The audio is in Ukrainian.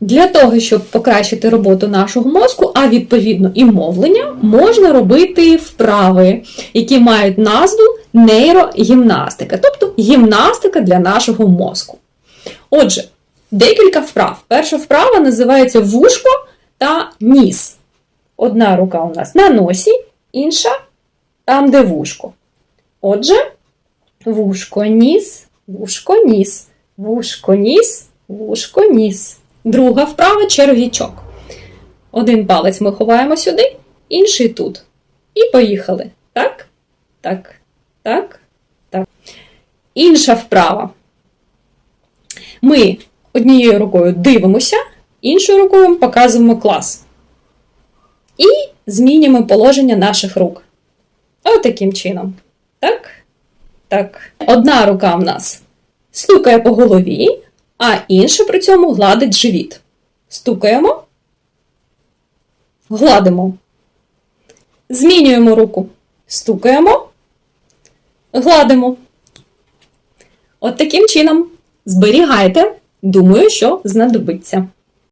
Для того, щоб покращити роботу нашого мозку, а відповідно і мовлення, можна робити вправи, які мають назву нейрогімнастика, тобто гімнастика для нашого мозку. Отже, декілька вправ. Перша вправа називається вушко та ніс. Одна рука у нас на носі, інша там, де вушко. Отже, вушко, ніс, вушко, ніс, вушко, ніс, вушко, ніс. Друга вправа черв'ячок. Один палець ми ховаємо сюди, інший тут. І поїхали. Так, так, так, так. Інша вправа. Ми однією рукою дивимося, іншою рукою показуємо клас. І змінюємо положення наших рук. Отаким чином. Так? Так. Одна рука в нас стукає по голові, а інше при цьому гладить живіт. Стукаємо, гладимо. Змінюємо руку. Стукаємо, гладимо. От таким чином зберігайте. Думаю, що знадобиться.